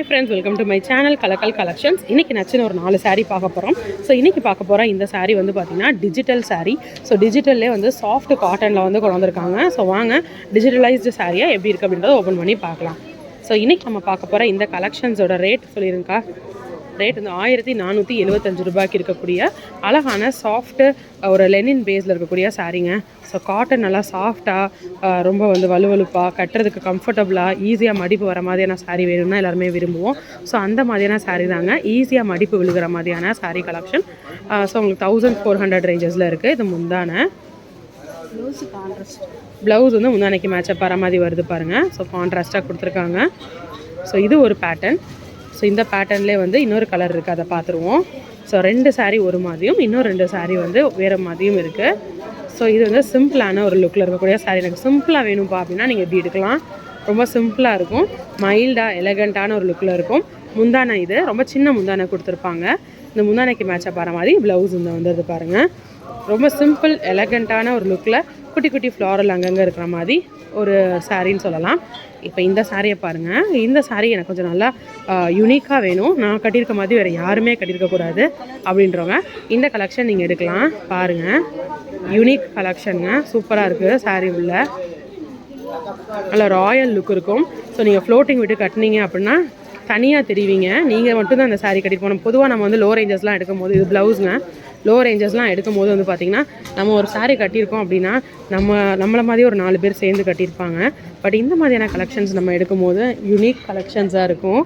Hi friends welcome to my channel Kalakkal collections இன்றைக்கி நச்சுன்னு ஒரு நாலு சாரீ பார்க்க போகிறோம் ஸோ இன்றைக்கி பார்க்க போகிற இந்த சாரீ வந்து பார்த்திங்கன்னா டிஜிட்டல் சாரீ ஸோ டிஜிட்டல்லே வந்து சாஃப்ட் காட்டனில் வந்து கொண்டு வந்திருக்காங்க. ஸோ வாங்க டிஜிட்டலைஸ்டு சாரியாக எப்படி இருக்குது அப்படின்றத ஓப்பன் பண்ணி பார்க்கலாம். ஸோ இன்றைக்கி நம்ம பார்க்க போகிற இந்த கலெக்ஷன்ஸோட ரேட் சொல்லியிருக்கா ரேட் வந்து ஆயிரத்தி நானூற்றி எழுபத்தஞ்சு ரூபாய்க்கு இருக்கக்கூடிய அழகான சாஃப்ட்டு ஒரு லெனின் பேஸில் இருக்கக்கூடிய சாரீங்க ஸோ காட்டன் நல்லா சாஃப்டாக ரொம்ப வந்து வலுவலுப்பாக கட்டுறதுக்கு கம்ஃபர்டபுளாக ஈஸியாக மடிப்பு வர மாதிரியான saree வேணும்னா எல்லாருமே விரும்புவோம். ஸோ அந்த மாதிரியான saree தாங்க. ஈஸியாக மடிப்பு விழுகிற மாதிரியான saree கலெக்ஷன் ஸோ உங்களுக்கு தௌசண்ட் ஃபோர் ஹண்ட்ரட் ரேஞ்சஸில் இருக்குது இது முந்தான. ப்ளவுஸ் வந்து முந்தானைக்கு மேட்சப் வர மாதிரி வருது பாருங்கள் ஸோ கான்ட்ராஸ்ட்டாக கொடுத்துருக்காங்க. ஸோ இது ஒரு பேட்டர்ன் ஸோ இந்த பேட்டர்ன்லேயே வந்து இன்னொரு கலர் இருக்குது அதை பார்த்துருவோம். ஸோ ரெண்டு சாரீ ஒரு மாதிரியும் இன்னும் ரெண்டு சாரீ வந்து வேறு மாதிரியும் இருக்குது ஸோ இது வந்து சிம்பிளான ஒரு லுக்கில் இருக்கக்கூடிய சாரீ எனக்கு சிம்பிளாக வேணும்ப்பா அப்படின்னா நீங்கள் இப்படி எடுக்கலாம். ரொம்ப சிம்பிளாக இருக்கும். மைல்டாக எலகண்ட்டான ஒரு லுக்கில் இருக்கும். முந்தானை இது ரொம்ப சின்ன முந்தானை கொடுத்துருப்பாங்க. இந்த முந்தானைக்கு மேட்சாக பாரு மாதிரி ப்ளவுஸ் இந்த வந்தது பாருங்கள் ரொம்ப சிம்பிள் எலகண்ட்டான ஒரு லுக்கில் குட்டி குட்டி ஃப்ளாரல் அங்கங்கே இருக்கிற மாதிரி ஒரு சாரின்னு சொல்லலாம். இப்போ இந்த சாரியை பாருங்கள் இந்த சாரீ எனக்கு கொஞ்சம் நல்லா யூனிக்காக வேணும். நான் கட்டியிருக்க மாதிரி வேறு யாருமே கட்டியிருக்கக்கூடாது அப்படின்றவங்க இந்த கலெக்ஷன் நீங்கள் எடுக்கலாம். பாருங்கள் யூனிக் கலெக்ஷனுங்க சூப்பராக இருக்குது சாரீ உள்ள. நல்லா ராயல் லுக் இருக்கும். ஸோ நீங்கள் ஃப்ளோட்டிங் விட்டு கட்டினீங்க அப்படின்னா தனியாக தெரிவிங்க. நீங்கள் மட்டும்தான் அந்த சாரீ கட்டிட்டு போகணும். பொதுவாக நம்ம வந்து லோ ரேஞ்சஸ்லாம் எடுக்கும் போது இது ப்ளவுஸுங்க லோ ரேஞ்சஸ்லாம் எடுக்கும் போது வந்து பார்த்திங்கன்னா நம்ம ஒரு சாரீ கட்டியிருக்கோம் அப்படின்னா நம்ம நம்மளை மாதிரி ஒரு நாலு பேர் சேர்ந்து கட்டியிருப்பாங்க. பட் இந்த மாதிரியான கலெக்ஷன்ஸ் நம்ம எடுக்கும் போது யூனிக் கலெக்ஷன்ஸாக இருக்கும்.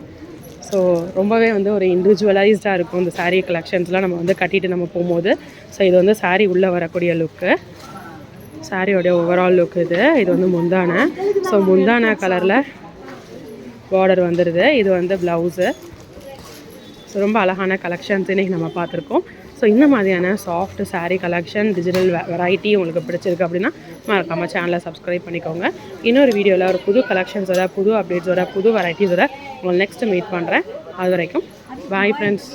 ஸோ ரொம்பவே வந்து ஒரு இண்டிவிஜுவலைஸ்டாக இருக்கும் இந்த சாரீ கலெக்ஷன்ஸ்லாம் நம்ம வந்து கட்டிட்டு நம்ம போகும்போது. ஸோ இது வந்து சாரீ உள்ளே வரக்கூடிய லுக்கு சாரியோடைய ஓவரால் லுக் இது. இது வந்து முந்தானை. ஸோ முந்தானா கலரில் பார்டர் வந்துடுது இது வந்து ப்ளவுஸு ரொம்ப அழகான கலெக்ஷன்ஸ் இன்றைக்கி நம்ம பார்த்துருக்கோம். ஸோ இந்த மாதிரியான soft sari collection digital variety உங்களுக்கு பிடிச்சிருக்கு அப்படின்னா மறக்காம சேனலை சப்ஸ்கிரைப் பண்ணிக்கோங்க. இன்னொரு வீடியோவில் ஒரு புது கலெக்ஷன்ஸோட புது அப்டேட்ஸோட புது வெரைட்டிஸோட உங்களை நெக்ஸ்ட்டு மீட் பண்ணுறேன் அது வரைக்கும் பாய் ஃப்ரெண்ட்ஸ்